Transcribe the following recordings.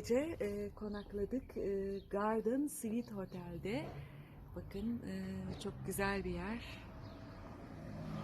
gece e, konakladık e, Garden Suite Hotel'de. Bakın e, çok güzel bir yer.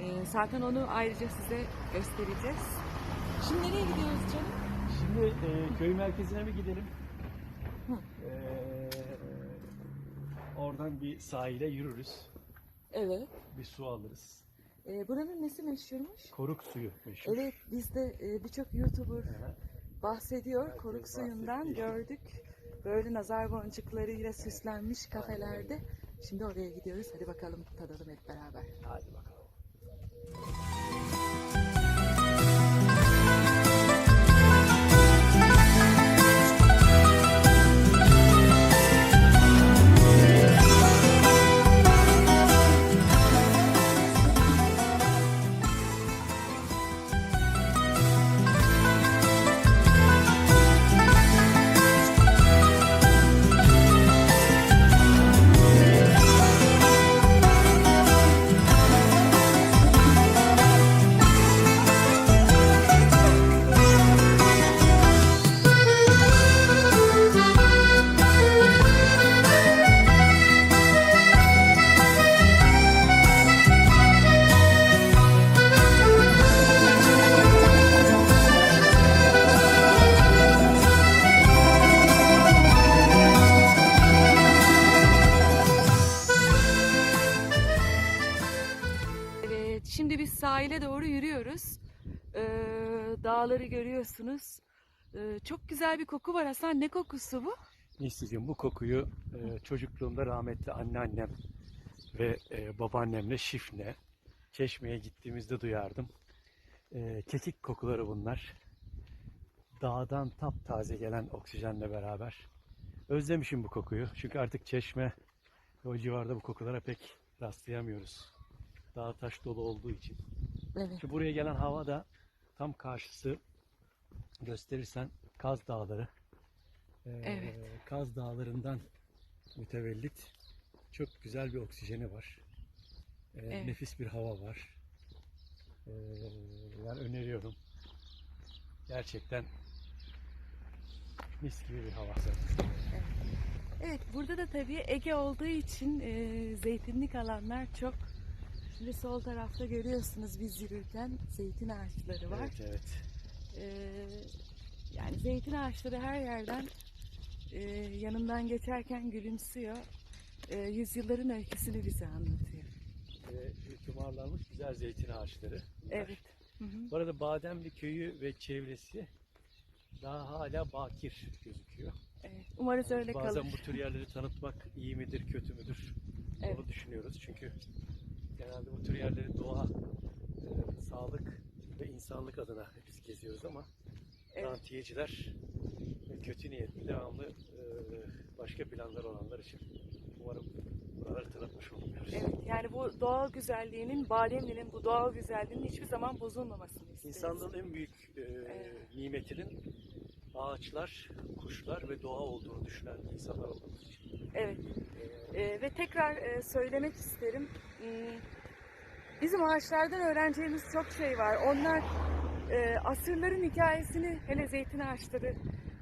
E, zaten onu ayrıca size göstereceğiz. Şimdi nereye gidiyoruz canım? Şimdi e, köy merkezine bir gidelim. Hı. E, oradan bir sahile yürürüz. Evet. Bir su alırız. E, buranın nesi meşhurmuş? Koruk suyu meşhur. Evet bizde e, birçok YouTuber Aha. Bahsediyor. Koruk suyundan gördük. Böyle nazar boncuklarıyla süslenmiş kafelerde. Şimdi oraya gidiyoruz. Hadi bakalım tadalım hep beraber. Hadi bakalım. Ee, çok güzel bir koku var Hasan. Ne kokusu bu? Nisli'cim bu kokuyu e, çocukluğumda rahmetli anneannem ve e, babaannemle Şifne Çeşme'ye gittiğimizde duyardım. E, kekik kokuları bunlar. Dağdan taptaze gelen oksijenle beraber. Özlemişim bu kokuyu. Çünkü artık Çeşme ve o civarda bu kokulara pek rastlayamıyoruz. Dağ taş dolu olduğu için. Evet. Şu buraya gelen hava da tam karşısı gösterirsen Kaz Dağları. Ee, Evet. Kaz Dağları'ndan mütevellit çok güzel bir oksijeni var. Ee, Evet. Nefis bir hava var. Ee, yani öneriyorum. Gerçekten mis gibi bir hava. Evet, burada da tabii Ege olduğu için e, zeytinlik alanlar çok. Şimdi sol tarafta görüyorsunuz biz yürürken zeytin ağaçları var. Evet, evet. Ee, yani zeytin ağaçları her yerden e, yanından geçerken gülümsüyor. E, yüzyılların öyküsünü bize anlatıyor. Şu tümarlanmış güzel zeytin ağaçları. bunlar. Evet. Hı hı. Bu arada Bademli köyü ve çevresi daha hala bakir gözüküyor. Evet. Umarız Yani öyle bazen kalır. bu tür yerleri tanıtmak iyi midir, kötü müdür? Evet. Onu düşünüyoruz. Çünkü genelde bu tür yerleri doğa, e, sağlık ve insanlık adına biz geziyoruz ama Evet. rantiyeciler ve kötü niyetli devamlı e, başka planlar olanlar için umarım buraları tanıtmış olmuyoruz. Evet, yani bu doğal güzelliğinin, Bademli'nin bu doğal güzelliğinin hiçbir zaman bozulmamasını isteriz. İnsanlığın en büyük e, Evet. nimetinin ağaçlar, kuşlar ve doğa olduğunu düşünen insanlar olduğumuz için. Evet. Ee, ve tekrar e, söylemek isterim. Hmm, Bizim ağaçlardan öğreneceğimiz çok şey var. Onlar e, asırların hikayesini hele zeytin ağaçları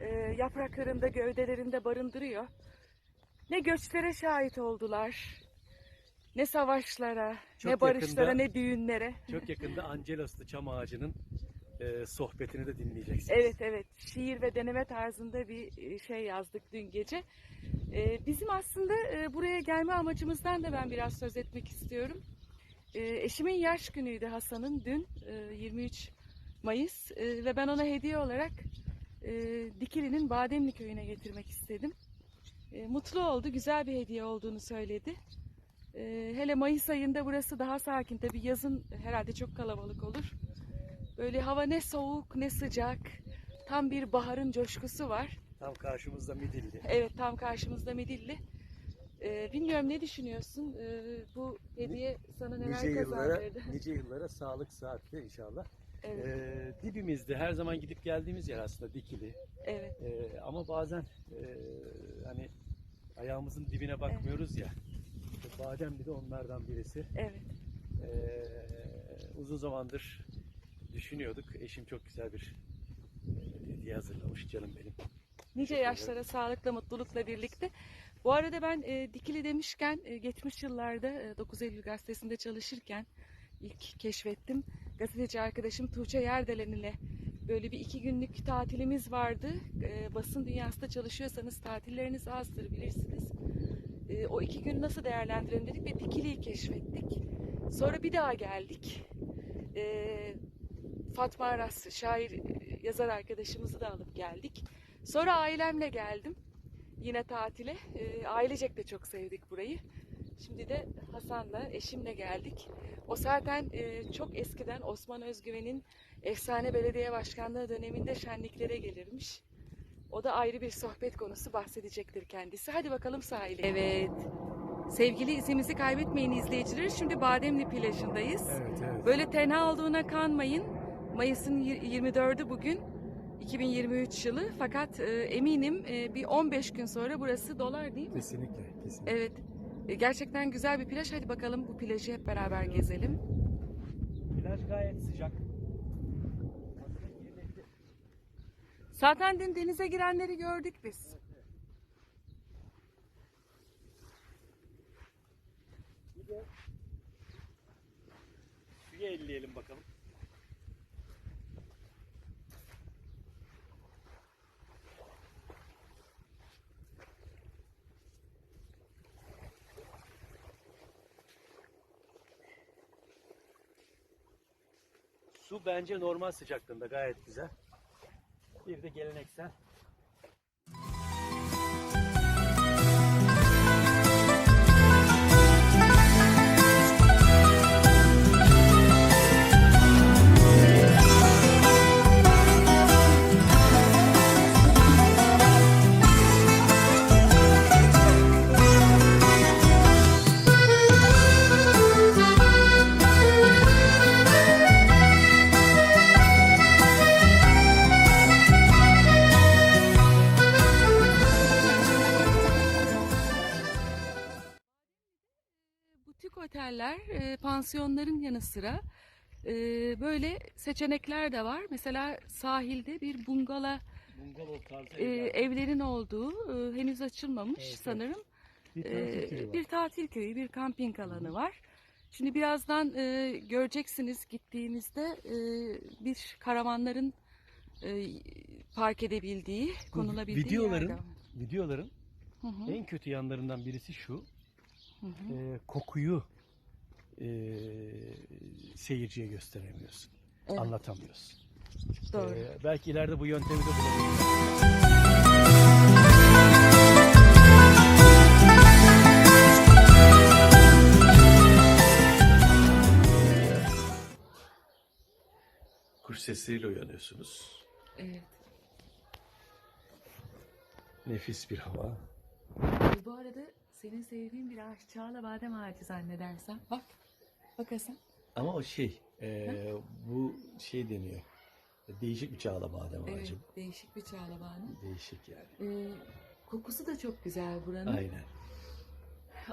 e, yapraklarında, gövdelerinde barındırıyor. Ne göçlere şahit oldular, ne savaşlara, Çok ne barışlara, yakında- ne düğünlere. Çok yakında Angelos'lu çam ağacının e, sohbetini de dinleyeceksiniz. Evet evet şiir ve deneme tarzında bir e, şey yazdık dün gece. Ee, Bizim aslında e, buraya gelme amacımızdan da ben biraz söz etmek istiyorum. Ee, Eşimin yaş günüydü Hasan'ın dün e, 23 Mayıs E, ve ben ona hediye olarak e, Dikili'nin Bademli köyüne getirmek istedim. E, Mutlu oldu, güzel bir hediye olduğunu söyledi. E, Hele Mayıs ayında burası daha sakin tabii yazın herhalde çok kalabalık olur. Böyle hava ne soğuk ne sıcak. Tam bir baharın coşkusu var. Tam karşımızda Midilli. Evet tam karşımızda Midilli. Ee, bilmiyorum ne düşünüyorsun? Ee, bu hediye sana neler Nice yıllara, kazandırdı? nice yıllara sağlık, saatte inşallah. Evet, Ee, dibimizde her zaman gidip geldiğimiz yer aslında Dikili. evet, Ee, ama bazen e, hani ayağımızın dibine bakmıyoruz ya. İşte Bademli de onlardan birisi. evet. Ee, uzun zamandır düşünüyorduk. Eşim çok güzel bir e, hediye hazırlamış canım benim. Nice yaşlara sağlıkla, mutlulukla birlikte. Bu arada ben e, Dikili demişken e, geçmiş yıllarda e, 9 Eylül gazetesinde çalışırken ilk keşfettim. Gazeteci arkadaşım Tuğçe Yerdelen ile böyle bir iki günlük tatilimiz vardı. E, basın dünyasında çalışıyorsanız tatilleriniz azdır bilirsiniz. E, o iki gün nasıl değerlendirelim dedik ve Dikili'yi keşfettik. Sonra bir daha geldik. E, Fatma Aras, şair, e, yazar arkadaşımızı da alıp geldik. Sonra ailemle geldim. Yine tatile. E, ailecek de çok sevdik burayı. Şimdi de Hasan'la, eşimle geldik. O zaten e, çok eskiden Osman Özgüven'in efsane belediye başkanlığı döneminde şenliklere gelirmiş. O da ayrı bir sohbet konusu bahsedecektir kendisi. Hadi bakalım sahile. Evet. Sevgili izimizi kaybetmeyin izleyiciler. Şimdi Bademli plajındayız. Evet, evet. Böyle tenha olduğuna kanmayın. Mayıs'ın yir- 24'ü bugün. 2023 yılı. Fakat e, eminim e, bir 15 gün sonra burası dolar değil mi? Kesinlikle, kesinlikle. Evet. E, gerçekten güzel bir plaj. Hadi bakalım bu plajı hep beraber gezelim. Plaj gayet sıcak. Zaten dün denize girenleri gördük biz. Suya elleyelim bakalım. Bence normal sıcaklığında gayet güzel. Bir de geleneksel. Pansiyonların yanı sıra e, böyle seçenekler de var. Mesela sahilde bir bungala Bungalov tarzı e, evler. evlerin olduğu e, henüz açılmamış Evet, evet. sanırım. Bir tatil köyü var. bir tatil köyü, bir kamping alanı var. Şimdi birazdan e, göreceksiniz gittiğimizde e, bir karavanların e, park edebildiği, konulabildiği videoların- yer de var. Videoların Hı hı, en kötü yanlarından birisi şu. hı hı. e, kokuyu e, seyirciye gösteremiyorsun. Evet, Anlatamıyorsun. doğru. E, belki ileride bu yöntemi de bulabiliriz. Kuş sesiyle uyanıyorsunuz. Evet. Nefis bir hava. Bu arada senin sevdiğin bir ağaç çağla badem ağacı zannedersem. Bak, bak Hasan. Ama o şey, e, bu şey deniyor. Değişik bir çağla badem Evet, ağacı. değişik bir çağla badem. Değişik yani. Ee, kokusu da çok güzel buranın. Aynen.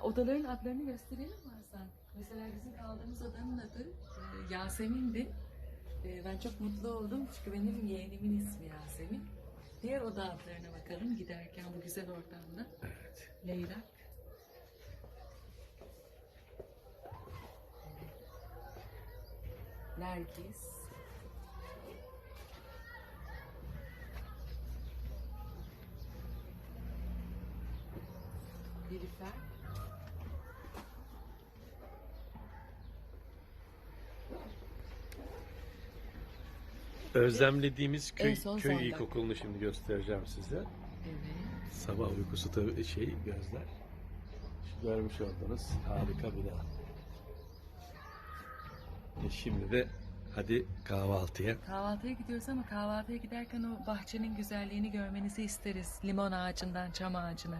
Odaların adlarını gösterelim mi Hasan? Mesela bizim kaldığımız odanın adı e, Yasemin'di. E, ben çok mutlu oldum çünkü benim yeğenimin ismi Yasemin. Diğer oda adlarına bakalım giderken bu güzel ortamda. Evet. Leyla. Nergis. Nilüfer. Özlemlediğimiz köy, En son köy sandalye. ilkokulunu şimdi göstereceğim size. Evet. Sabah uykusu tabii şey gözler. Şu görmüş olduğunuz harika bina. E şimdi de hadi kahvaltıya. Kahvaltıya gidiyoruz ama kahvaltıya giderken o bahçenin güzelliğini görmenizi isteriz. Limon ağacından çam ağacına.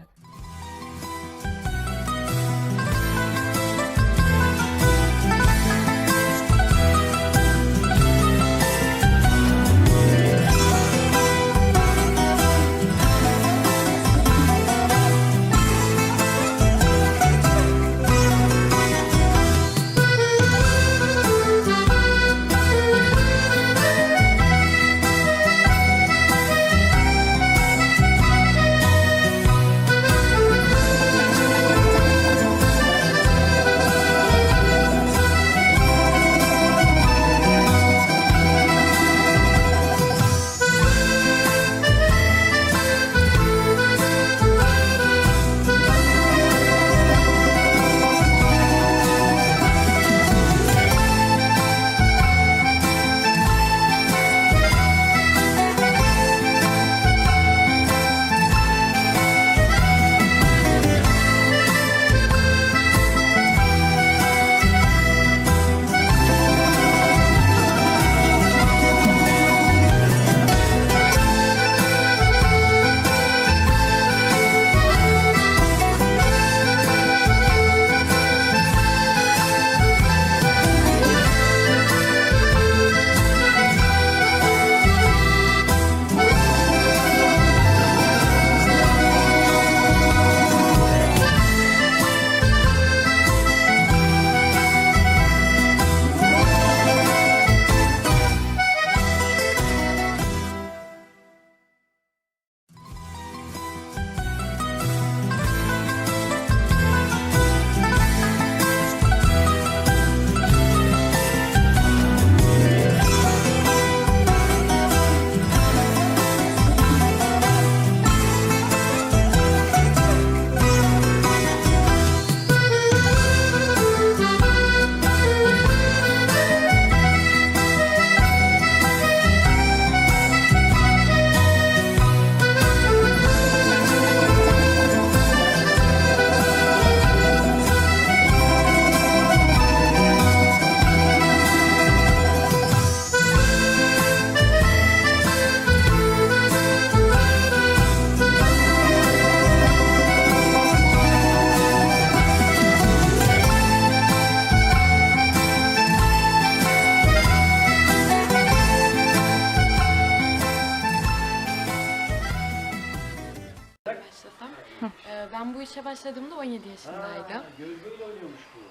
Ee, Ben bu işe başladığımda 17 yaşındaydım.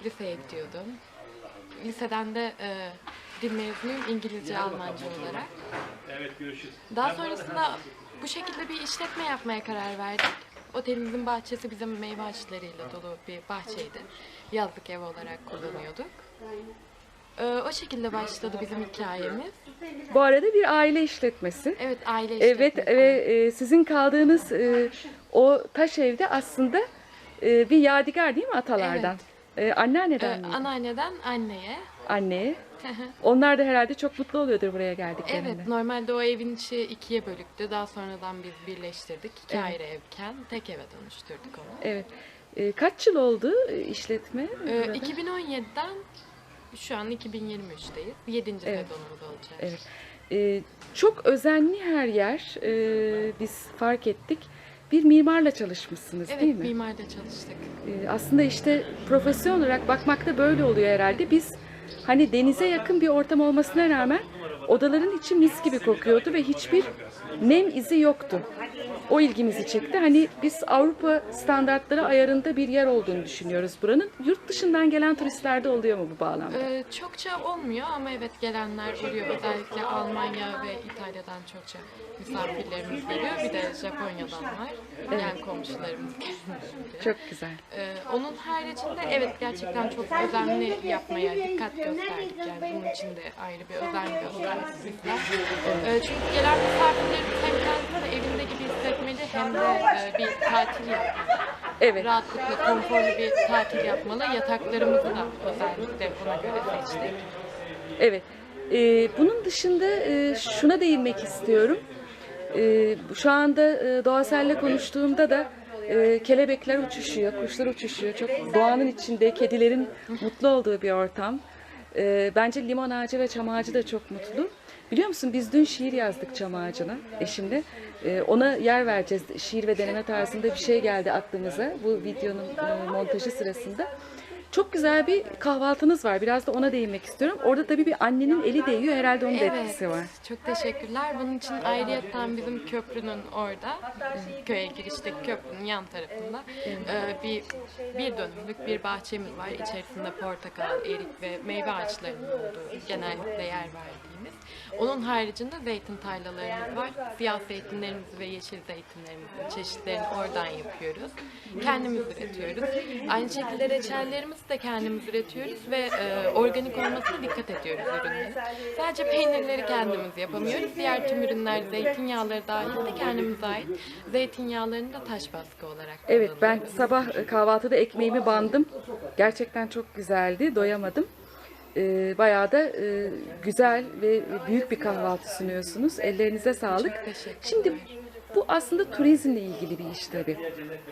Liseye gidiyordum. Liseden de e, dil mezunuyum İngilizce, Almanca olarak. Evet görüşürüz. Daha sonrasında bu şekilde bir işletme yapmaya karar verdik. Otelimizin bahçesi bizim meyve ağaçlarıyla dolu bir bahçeydi. Yazlık ev olarak kullanıyorduk. Ee, O şekilde başladı bizim hikayemiz. Bu arada bir aile işletmesi. Evet aile Evet işletmesi. ve e, sizin kaldığınız e, o taş evde aslında e, bir yadigar değil mi atalardan? E, anneanneden Ee, miydi? Anneanneden anneye. Anneye. Onlar da herhalde çok mutlu oluyordur buraya geldiklerinde. Evet, normalde o evin içi ikiye bölüktü. Daha sonradan biz birleştirdik. İki Evet. ayrı evken tek eve dönüştürdük onu. Evet. E, kaç yıl oldu e, işletme? Ee, burada? 2017'den şu an 2023'teyiz. 7. Evet. sezonumuz olacak. Evet. E, çok özenli her yer. E, biz fark ettik. Bir mimarla çalışmışsınız Evet, değil mi? mimarda çalıştık. Ee, aslında işte profesyonel olarak bakmakta böyle oluyor herhalde. Biz hani denize yakın bir ortam olmasına rağmen odaların içi mis gibi kokuyordu ve hiçbir nem izi yoktu. O ilgimizi çekti. Hani biz Avrupa standartları ayarında bir yer olduğunu düşünüyoruz buranın. Yurt dışından gelen turistlerde oluyor mu bu bağlamda? Ee, çokça olmuyor ama evet gelenler oluyor. Özellikle Almanya ve İtalya'dan çokça misafirlerimiz geliyor. Bir de Japonya'dan var. Yani komşularımız. Çok güzel. Ee, onun haricinde evet gerçekten çok özenli yapmaya dikkat gösterdik. Yani bunun için de ayrı bir özen gösterdik. Ee, çünkü gelen misafirlerimiz hem kendisini evinde gibi hissetmeli hem de e, bir tatil yapmalı. Evet. Rahatlıkla, konforlu bir tatil yapmalı. Yataklarımızı da özellikle buna göre seçtik. Evet. Ee, bunun dışında e, şuna değinmek istiyorum. Ee, şu anda e, doğasel'le konuştuğumda da e, kelebekler uçuşuyor, kuşlar uçuşuyor. Çok doğanın içinde kedilerin mutlu olduğu bir ortam. Ee, bence limon ağacı ve çam ağacı da çok mutlu. Biliyor musun biz dün şiir yazdık çam ağacına eşimle. Ee, ona yer vereceğiz. Şiir ve deneme tarzında bir şey geldi aklımıza bu videonun e, montajı sırasında. Çok güzel bir kahvaltınız var. Biraz da ona değinmek istiyorum. Orada tabii bir annenin eli değiyor. Herhalde onun da etkisi var. Çok teşekkürler. Bunun için ayrıyeten bizim köprünün orada, köye girişteki köprünün yan tarafında e, bir bir dönümlük bir bahçemiz var. İçerisinde portakal, erik ve meyve ağaçlarının olduğu genellikle yer verdiğimiz. Onun haricinde zeytin tarlalarımız var. Siyah zeytinlerimizi ve yeşil zeytinlerimizin çeşitlerini oradan yapıyoruz. Kendimiz üretiyoruz. Aynı şekilde reçellerimizi de kendimiz üretiyoruz ve e, organik olmasına dikkat ediyoruz ürünlerin. Sadece peynirleri kendimiz yapamıyoruz. Diğer tüm ürünler zeytinyağları dahil de kendimize ait. Zeytinyağlarını da taş baskı olarak Evet ben kullanıyoruz. sabah e, kahvaltıda ekmeğimi bandım. Gerçekten çok güzeldi. Doyamadım. Ee, bayağı da e, güzel ve büyük bir kahvaltı sunuyorsunuz. Ellerinize sağlık. Teşekkürler. Şimdi bu aslında turizmle ilgili bir iş tabii.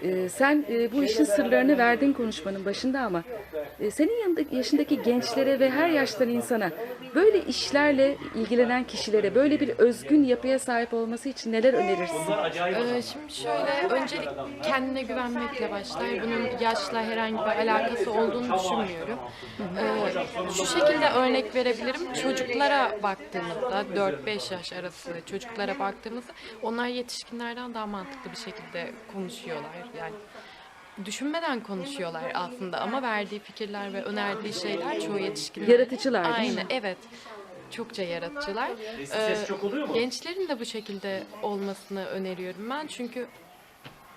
Ee, sen e, bu işin sırlarını verdin konuşmanın başında ama e, senin yanındaki yaşındaki gençlere ve her yaştan insana böyle işlerle ilgilenen kişilere böyle bir özgün yapıya sahip olması için neler önerirsin? Ee, şimdi şöyle, öncelik kendine güvenmekle başlar. Bunun yaşla herhangi bir alakası olduğunu düşünmüyorum. Ee, şu şekilde örnek verebilirim. Çocuklara baktığımızda, 4-5 yaş arası çocuklara baktığımızda onlar yetişkinlerden daha mantıklı bir şekilde konuşuyorlar. Yani düşünmeden konuşuyorlar aslında ama verdiği fikirler ve önerdiği şeyler çoğu yetişkinler. Yaratıcılar değil Aynen, mi? evet. Çokça yaratıcılar. Ee, Gençlerin de bu şekilde olmasını öneriyorum ben. Çünkü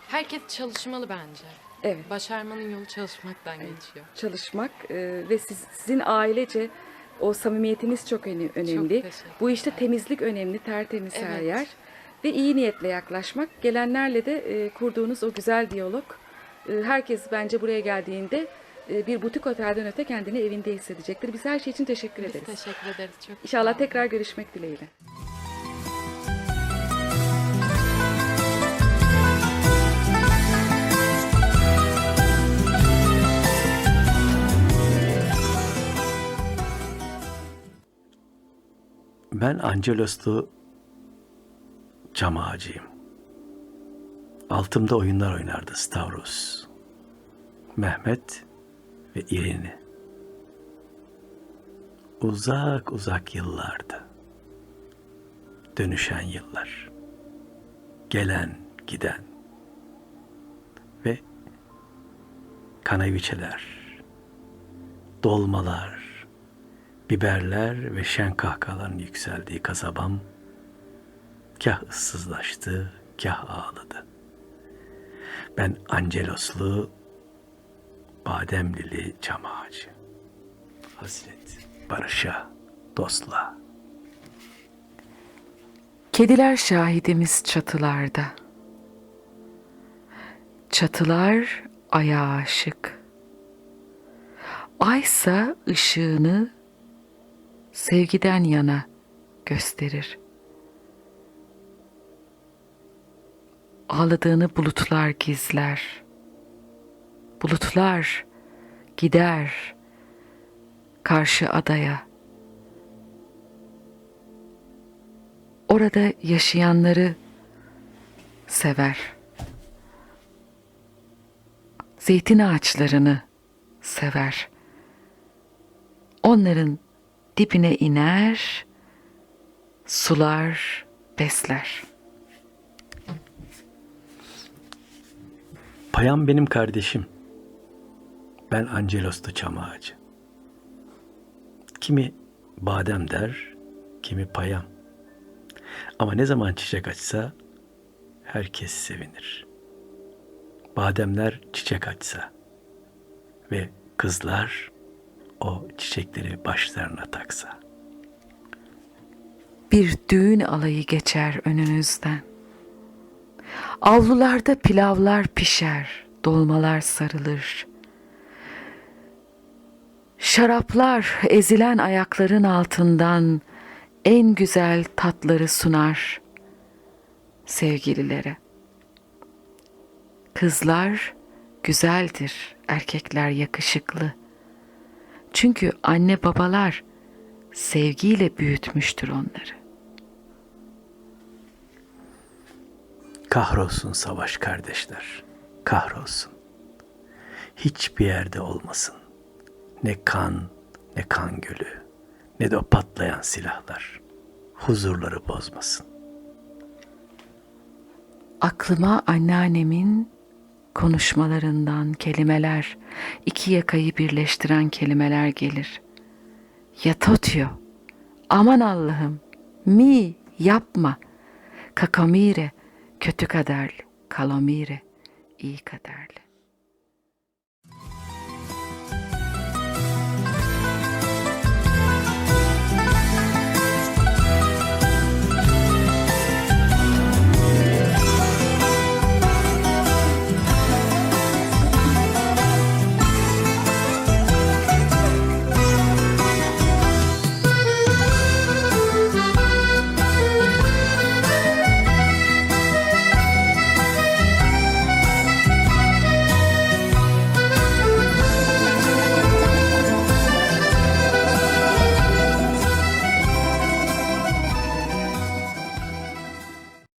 herkes çalışmalı bence. Evet. Başarmanın yolu çalışmaktan geçiyor. çalışmak e, ve siz- sizin ailece o samimiyetiniz çok öne- önemli. teşekkürler. Bu işte temizlik önemli, tertemiz her Evet. yer ve iyi niyetle yaklaşmak. Gelenlerle de e, kurduğunuz o güzel diyalog. e, herkes bence buraya geldiğinde e, bir butik otelden öte kendini evinde hissedecektir. Biz her şey için teşekkür Biz ederiz. teşekkür ederiz. Çok İnşallah tekrar görüşmek dileğiyle. Ben Angelos'lu cam ağacıyım. Altımda oyunlar oynardı Stavros, Mehmet ve İrini. Uzak uzak yıllardı. Dönüşen yıllar. Gelen giden. ve kanaviçeler, dolmalar, biberler ve şen kahkahaların yükseldiği kasabam kah ıssızlaştı, kah ağladı. Ben Angeloslu, Bademlili çam ağacı. Hasret, barışa, dostluğa. Kediler şahidimiz çatılarda. Çatılar aya aşık. Aysa ışığını sevgiden yana gösterir. Ağladığını bulutlar gizler. Bulutlar gider karşı adaya. Orada yaşayanları sever. Zeytin ağaçlarını sever. Onların dibine iner, sular, besler. Payam benim kardeşim. Ben Angelos'tu çam ağacı. Kimi badem der, kimi payam. Ama ne zaman çiçek açsa herkes sevinir. Bademler çiçek açsa ve kızlar o çiçekleri başlarına taksa. Bir düğün alayı geçer önünüzden. Avlularda pilavlar pişer, dolmalar sarılır. Şaraplar ezilen ayakların altından en güzel tatları sunar sevgililere. Kızlar güzeldir, erkekler yakışıklı. Çünkü anne babalar sevgiyle büyütmüştür onları. Kahrolsun savaş kardeşler, kahrolsun. Hiçbir yerde olmasın. Ne kan, ne kan gölü, ne de o patlayan silahlar. Huzurları bozmasın. Aklıma anneannemin konuşmalarından kelimeler, iki yakayı birleştiren kelimeler gelir. Yatotyo, aman Allah'ım, mi, yapma, kakamire, kötü kaderli, kalomire, iyi kaderli.